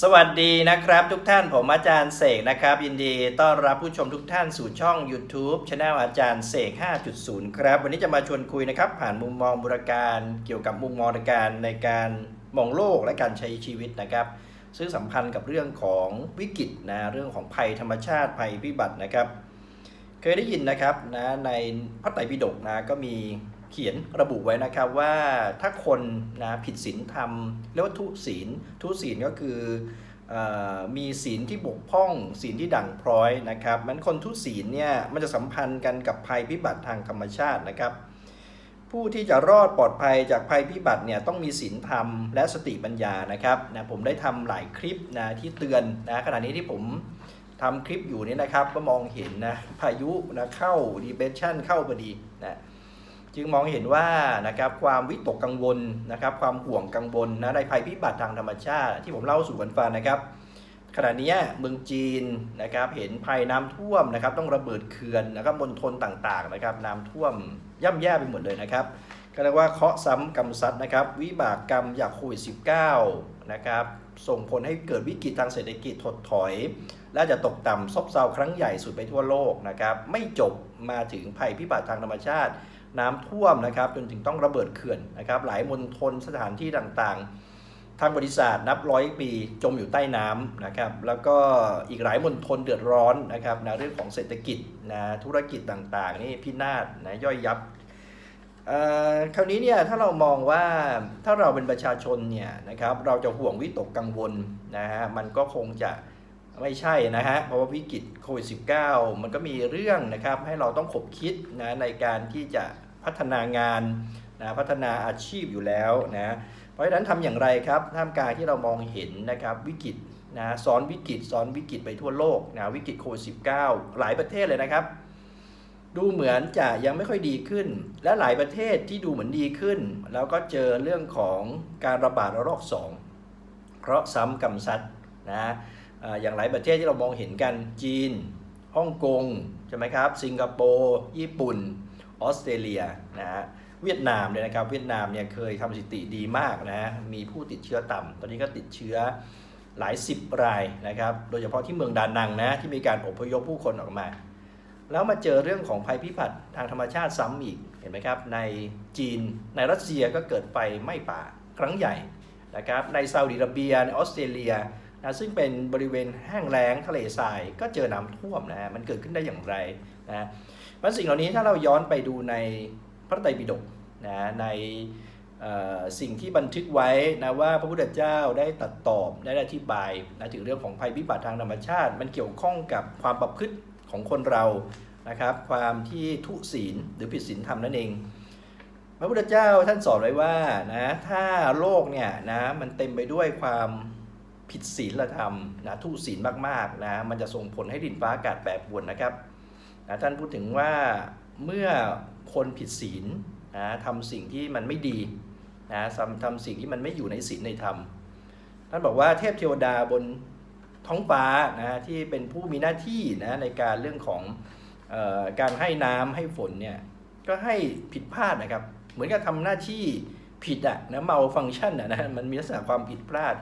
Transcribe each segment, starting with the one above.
สวัสดีนะครับทุกท่านผมอาจารย์เสกนะครับ ยินดีต้อนรับผู้ชมทุกท่านสู่ช่อง YouTube Channel อาจารย์เสก 5.0 ครับ วันนี้จะมาชวนคุยนะครับ ผ่านมุมมองบุรการเกี่ยวกับมุมมองในการในการมองโลกและการใช้ชีวิตนะครับ ซึ่งสัมพันธ์กับเรื่องของวิกฤตนะเรื่องของภัยธรรมชาติภัยพิบัตินะครับ เคยได้ยินนะครับนะในพระไตรปิฎกนะก็มี เขียนระบุไว้นะครับว่าถ้าคนนะผิดศีลธรรมเรียกว่าทุศีล ทุศีลก็คืออมีศีลที่บกพร่องศีลที่ด่างพร้อยนะครับมันคนทุศีลเนี่ยมันจะสัมพันธ์กันกับภัยพิบัติทางธรรมชาตินะครับ ผู้ที่จะรอดปลอดภัยจากภัยพิบัติเนี่ยต้องมีศีลธรรมและสติปัญญานะครับนะผมได้ทำหลายคลิปนะที่เตือนนะขณะนี้ที่ผมทำคลิปอยู่นี่นะครับก็มองเห็นนะพายุนะเข้าดีเ s ชั่นเข้าพอดีนะ จึงมองเห็นว่านะครับความวิตกกังวลนะครับความห่วงกังวลนะในภัยพิบัติทางธรรมชาติ ที่ผมเล่าสู่กันฟังนะครับ ขณะนี้เมืองจีนนะครับเห็นภัยน้ำท่วมนะครับต้องระเบิดเขื่อนนะครับมณฑลต่างๆนะครับน้ำท่วมย่ำแย่ไปหมดเลยนะครับก็เรียกว่าเคาะซ้ำกรรมซัดนะครับ วิบากกรรมจากโควิด -19 นะครับส่งผลให้เกิดวิกฤตทางเศรษฐกิจถดถอย และจะตกต่ำซบเซาครั้งใหญ่สุดไปทั่วโลกนะครับไม่จบมาถึงภัยพิบัติทางธรรมชาติ น้ำท่วมนะครับจนถึงต้องระเบิดเขื่อนนะครับหลายมณฑลสถานที่ต่างๆ ทางบริษัทนับร้อยปีจมอยู่ใต้น้ำนะครับแล้วก็อีกหลายมณฑลเดือดร้อนนะครับนะเรื่องของเศรษฐกิจนะธุรกิจต่างๆนี่พินาศนะย่อยยับอ่อคราวนี้เนี่ยถ้าเรามองว่าถ้าเราเป็นประชาชนเนี่ยนะครับเราจะห่วงวิตกกังวลนะฮะมันก็คงจะ ไม่ใช่นะฮะเพราะว่าวิกฤตโควิด -19 มันก็มีเรื่องนะครับให้เราต้องขบคิดนะในการที่จะพัฒนางานนะพัฒนาอาชีพอยู่แล้วนะเพราะฉะนั้นทำอย่างไรครับท่ามกลางที่เรามองเห็นนะครับวิกฤตนะซ้อนวิกฤตซ้อนวิกฤตไปทั่วโลกนะวิกฤตโควิด -19 หลายประเทศเลยนะครับ ดูเหมือนจะยังไม่ค่อยดีขึ้น และหลายประเทศที่ดูเหมือนดีขึ้น แล้วก็เจอเรื่องของการระบาดระลอก 2 เพราะซ้ำกรรมซัดนะ อย่างหลายประเทศที่เรามองเห็นกันจีนฮ่องกงใช่ไหมครับ สิงคโปร์ญี่ปุ่น ออสเตรเลียนะฮะเวียดนามเนี่ยนะครับ เวียดนามเนี่ยเคยทำสถิติดีมากนะมีผู้ติดเชื้อต่ำตอนนี้ก็ติดเชื้อหลายสิบรายนะครับ โดยเฉพาะที่เมืองดานังนะที่มีการอพยพผู้คนออกมา แล้วมาเจอเรื่องของภัยพิบัติทางธรรมชาติซ้ำอีกเห็นไหมครับ ในจีนในรัสเซียก็เกิดไฟไหม้ป่าครั้งใหญ่นะครับในซาอุดิอาระเบียในออสเตรเลีย นะซึ่งเป็นบริเวณแห้งแล้งทะเลทรายก็เจอน้ำท่วมนะฮะมันเกิดขึ้นได้อย่างไรนะเพราสิ่งเหล่านี้ถ้าเราย้อนไปดูในพระไตรปิฎกนะในสิ่งที่บันทึกไว้นะว่าพระพุทธเจ้าได้ตัดตอบได้อธิบายนะถึงเรื่องของภัยพิบัติทางธรรมชาติ มันเกี่ยวข้องกับความประพฤติของคนเรานะครับ ความที่ทุศีลหรือผิดศีลธรรมนั่นเอง พระพุทธเจ้าท่านสอนไว้ว่านะถ้าโลกเนี่ยนะมันเต็มไปด้วยความ ผิดศีลธรรมนะทุศีลมากๆนะมันจะส่งผลให้ดินฟ้าอากาศแปรปรวนนะครับนะท่านพูดถึงว่าเมื่อคนผิดศีลนะทำสิ่งที่มันไม่ดีนะทำทำสิ่งที่มันไม่อยู่ในศีลในธรรมท่านบอกว่าเทพเทวดาบนท้องฟ้านะที่เป็นผู้มีหน้าที่นะในการเรื่องของออการให้น้ำให้ฝนเนี่ยก็ให้ผิดพลาดนะครับ เหมือนกับทำหน้าที่ผิดอะนะเมาฟังก์ชันอะนะมันมีลักษณะความผิดพลาด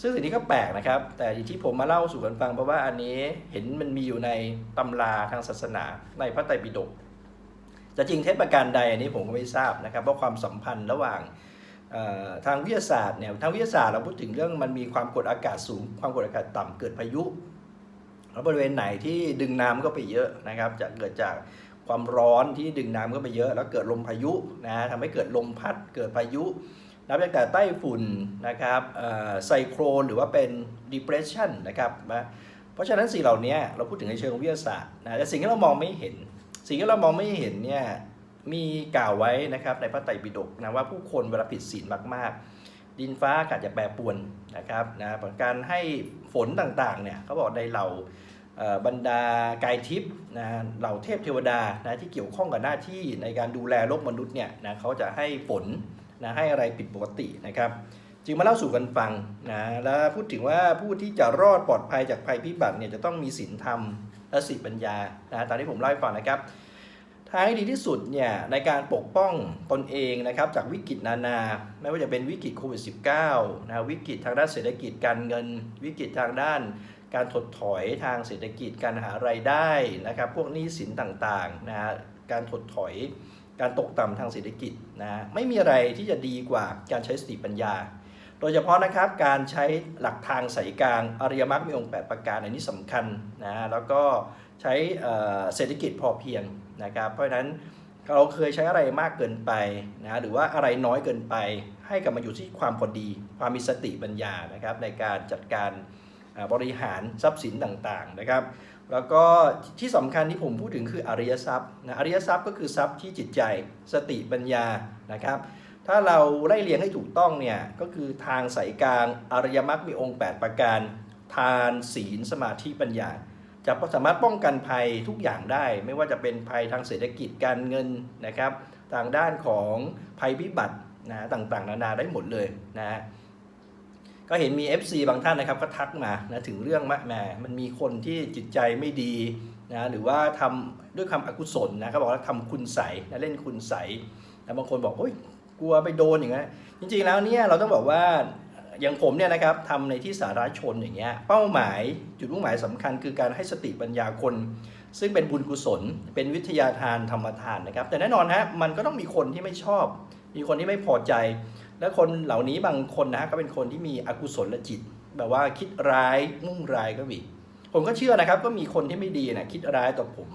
ซึ่งสิ่งนี้ก็แปลกนะครับ แต่ที่ผมมาเล่าสู่กันฟังเพราะว่าอันนี้เห็นมันมีอยู่ในตำราทางศาสนาในพระไตรปิฎกจะจริงเท็จประการใดอันนี้ผมก็ไม่ทราบนะครับเพราะความสัมพันธ์ระหว่างทางวิทยาศาสตร์เนี่ยทางวิทยาศาสตร์เราพูดถึงเรื่องมันมีความกดอากาศสูง ความกดอากาศต่ำเกิดพายุแล้วบริเวณไหนที่ดึงน้ำก็ไปเยอะนะครับ จะเกิดจากความร้อนที่ดึงน้ำก็ไปเยอะ แล้วเกิดลมพายุนะทำให้เกิดลมพัดเกิดพายุ นับตั้งแต่ใต้ฝุ่นนะครับไซโครนหรือว่าเป็น depression นะครับนะเพราะฉะนั้นสิ่งเหล่านี้เราพูดถึงในเชิงวิทยาศาสตร์นะแต่สิ่งที่เรามองไม่เห็น สิ่งที่เรามองไม่เห็นเนี่ยมีกล่าวไว้นะครับในพระไตรปิฎกนะว่าผู้คนเวลาผิดศีลมาก ๆ ดินฟ้าอากาศจะแปรปรวนนะครับนะการให้ฝนต่างๆเนี่ยเขาบอกในเหล่าบรรดากายทิพย์นะเหล่าเทพเทวดานะที่เกี่ยวข้องกับหน้าที่ในการดูแลโลกมนุษย์เนี่ยนะเขาจะให้ฝน นะให้อะไรผิดปกตินะครับ จึงมาเล่าสู่กันฟังนะแล้วพูดถึงว่าผู้ที่จะรอดปลอดภัยจากภัยพิบัติเนี่ยจะต้องมีศีลธรรมและสติปัญญานะตามที่ผมเล่าให้ฟังนะครับทางที่ดีที่สุดเนี่ยในการปกป้องตนเองนะครับจากวิกฤตนานา ไม่ว่าจะเป็นวิกฤตโควิด -19 นะวิกฤตทางด้านเศรษฐกิจการเงิน วิกฤตทางด้าน การถดถอยทางเศรษฐกิจการหารายได้นะครับ พวกหนี้สินต่างๆนะฮะการถดถอย การตกต่ำทางเศรษฐกิจนะฮะไม่มีอะไรที่จะดีกว่าการใช้สติปัญญา โดยเฉพาะนะครับการใช้หลักทางสายกลางอริยมรรคมีองค์ 8 ประการอันนี้สำคัญนะฮะแล้วก็ใช้เศรษฐกิจพอเพียงนะครับ เพราะฉะนั้นเราเคยใช้อะไรมากเกินไปนะหรือว่าอะไรน้อยเกินไป ให้กลับมาอยู่ที่ความพอดี ความมีสติปัญญานะครับในการจัดการบริหารทรัพย์สินต่างๆนะครับ แล้วก็ที่สำคัญที่ผมพูดถึงคืออริยทรัพย์นะอริยทรัพย์ก็คือทรัพย์ที่จิตใจสติปัญญานะครับ ถ้าเราไล่เรียงให้ถูกต้องเนี่ยก็คือทางสายกลางอริยมรรคมีองค์ 8 ประการ ทานศีลสมาธิปัญญา จะสามารถป้องกันภัยทุกอย่างได้ ไม่ว่าจะเป็นภัยทางเศรษฐกิจการเงินนะครับ ทางด้านของภัยพิบัตินะต่างๆ นานาได้หมดเลยนะ ก็เห็นมี FC บางท่านนะครับก็ทักมานะถึงเรื่องมแหมมันมีคนที่จิตใจไม่ดีนะหรือว่าทำด้วยคำอกุศลนะเขาบอกว่าทำคุณใสนะเล่นคุณใสแล้วบางคนบอกโอ้ยกลัวไปโดนอย่างเงี้ยจริงๆแล้วเนี่ยเราต้องบอกว่าอย่างผมเนี่ยนะครับทำในที่สาธารณชนอย่างเงี้ยเป้าหมายจุดมุ่งหมายสำคัญคือการให้สติปัญญาคน ซึ่งเป็นบุญกุศล เป็นวิทยาทานธรรมทานนะครับ แต่แน่นอนฮะมันก็ต้องมีคนที่ไม่ชอบ มีคนที่ไม่พอใจ และคนเหล่านี้บางคนนะก็เป็นคนที่มีอกุศลจิต แบบว่าคิดร้ายมุ่งร้ายก็มีผมก็เชื่อนะครับก็มีคนที่ไม่ดีนะคิดร้ายต่อผม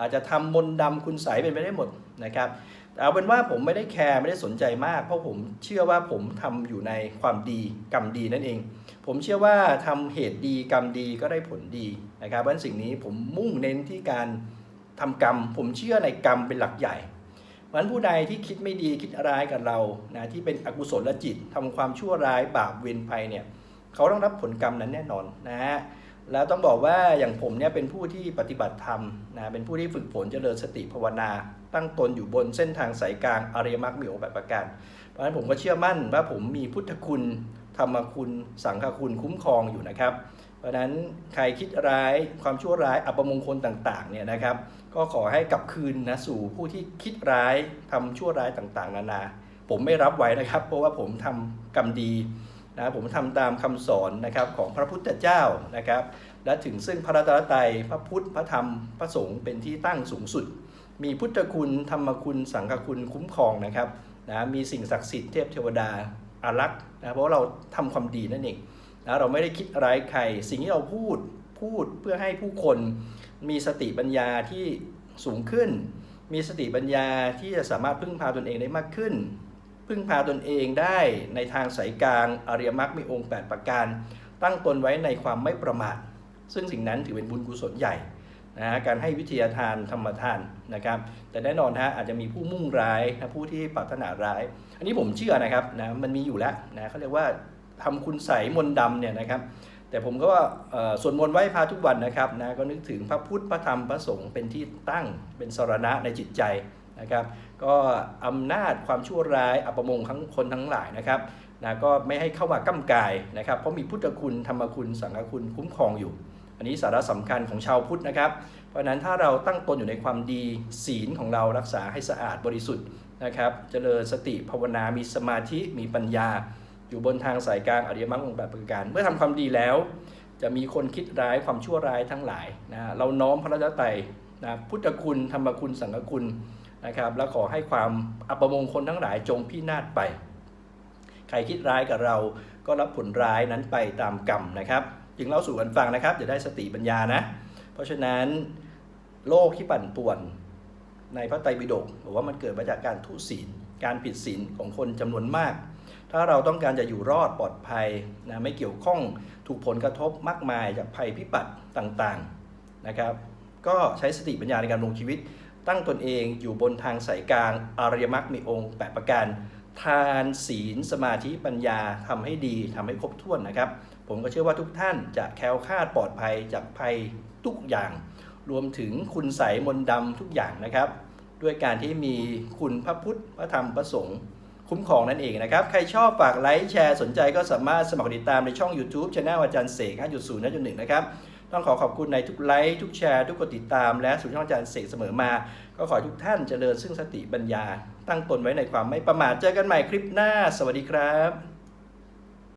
อาจจะทำมนต์ดำคุณใสเป็นไปได้หมดนะครับแต่เอาเป็นว่าผมไม่ได้แคร์ไม่ได้สนใจมาก เพราะผมเชื่อว่าผมทำอยู่ในความดีกรรมดีนั่นเอง ผมเชื่อว่าทำเหตุดีกรรมดีก็ได้ผลดีนะครับเพราะสิ่งนี้ผมมุ่งเน้นที่การทำกรรม ผมเชื่อในกรรมเป็นหลักใหญ่ เพราะฉะนั้นผู้ใดที่คิดไม่ดีคิดร้ายกับเรานะที่เป็นอกุศลจิตทำความชั่วร้ายบาปเวรภัยเนี่ยเขาต้องรับผลกรรมนั้นแน่นอนนะฮะแล้วต้องบอกว่าอย่างผมเนี่ยเป็นผู้ที่ปฏิบัติธรรมนะเป็นผู้ที่ฝึกฝนเจริญสติภาวนา ตั้งตนอยู่บนเส้นทางสายกลางอริยมรรคมีองค์แปดประการ เพราะฉะนั้นผมก็เชื่อมั่นว่าผมมีพุทธคุณธรรมคุณสังฆคุณคุ้มครองอยู่นะครับ เพราะนั้นใครคิดร้ายความชั่วร้ายอัปมงคลต่างๆเนี่ยนะครับ ก็ขอให้กลับคืนนะสู่ผู้ที่คิดร้ายทำชั่วร้ายต่างๆ นานา ผมไม่รับไว้นะครับ เพราะว่าผมทำกรรมดีนะผมทำตามคำสอนนะครับของพระพุทธเจ้านะครับ และถึงซึ่งพระรัตนตรัยพระพุทธพระธรรมพระสงฆ์เป็นที่ตั้งสูงสุด มีพุทธคุณธรรมคุณสังฆคุณคุ้มครองนะครับนะมีสิ่งศักดิ์สิทธิ์เทพเทวดาอารักษ์นะเพราะาเราทำความดีนั่นเอง นะเราไม่ได้คิดร้ายใคร สิ่งที่เราพูดพูดเพื่อให้ผู้คนมีสติปัญญาที่สูงขึ้น มีสติปัญญาที่จะสามารถพึ่งพาตนเองได้มากขึ้น พึ่งพาตนเองได้ในทางสายกลางอริยมรรคมีองค์ 8 ประการ ตั้งตนไว้ในความไม่ประมาท ซึ่งสิ่งนั้นถือเป็นบุญกุศลใหญ่นะฮะการให้วิทยาทานธรรมทานนะครับ แต่แน่นอนฮะอาจจะมีผู้มุ่งร้ายนะผู้ที่ปรารถนาร้าย อันนี้ผมเชื่อนะครับนะมันมีอยู่แล้วนะเขาเรียกว่า ทำคุณใสมนต์ดำเนี่ยนะครับ แต่ผมก็ว่าเอ่อสวดมนต์ไหว้พระทุกวันนะครับนะก็นึกถึงพระพุทธพระธรรมพระสงฆ์เป็นที่ตั้งเป็นสรณะในจิตใจนะครับ ก็อำนาจความชั่วร้ายอัปมงคทั้งคนทั้งหลายนะครับนะก็ไม่ให้เข้ามาก้ำกายนะครับ เพราะมีพุทธคุณธรรมคุณสังฆคุณคุ้มครองอยู่ อันนี้สาระสำคัญของชาวพุทธนะครับ เพราะฉะนั้นถ้าเราตั้งตนอยู่ในความดีศีลของเรารักษาให้สะอาดบริสุทธิ์นะครับ เจริญสติภาวนา มีสมาธิ มีปัญญา อยู่บนทางสายกลางอริยมรรคองค์แปดประการ เมื่อทำความดีแล้ว จะมีคนคิดร้ายความชั่วร้ายทั้งหลายนะเราน้อมพระรัตนตรัยนะพุทธคุณธรรมคุณสังฆคุณนะครับและขอให้ความอัปมงคลทั้งหลายจงพินาศไป ใครคิดร้ายกับเราก็รับผลร้ายนั้นไปตามกรรมนะครับจึงเล่าสู่กันฟังนะครับจะได้สติปัญญานะ เพราะฉะนั้นโลกที่ปั่นป่วนในพระไตรปิฎกบอกว่ามันเกิดมาจากการทุศีล การผิดศีลของคนจำนวนมาก ถ้าเราต้องการจะอยู่รอดปลอดภัยนะไม่เกี่ยวข้องถูกผลกระทบมากมายจากภัยพิบัติต่างๆนะครับ ก็ใช้สติปัญญาในการลงชีวิต ตั้งตนเองอยู่บนทางสายกลางอริยมรรคมีองค์แปดประการทานศีลสมาธิปัญญาทำให้ดีทำให้ครบถ้วนนะครับ ผมก็เชื่อว่าทุกท่านจะแคล้วคลาดปลอดภัยจากภัยทุกอย่าง รวมถึงคุณใสมนต์ดำทุกอย่างนะครับ ด้วยการที่มีคุณพระพุทธพระธรรมพระสงฆ์ คุ้มครองนั่นเองนะครับ ใครชอบฝากไลค์แชร์สนใจก็สามารถสมัครติดตามในช่อง YouTube ช anel อาจารย์เสก5.0 5.1 นะครับ ต้องขอขอบคุณในทุกไลค์ทุกแชร์ ทุกกดติดตามและสู่ช่องอาจารย์เสกเสมอมา ก็ขอทุกท่านเจริญซึ่งสติปัญญา ตั้งตนไว้ในความไม่ประมาทเจอกันใหม่คลิปหน้า สวัสดีครับ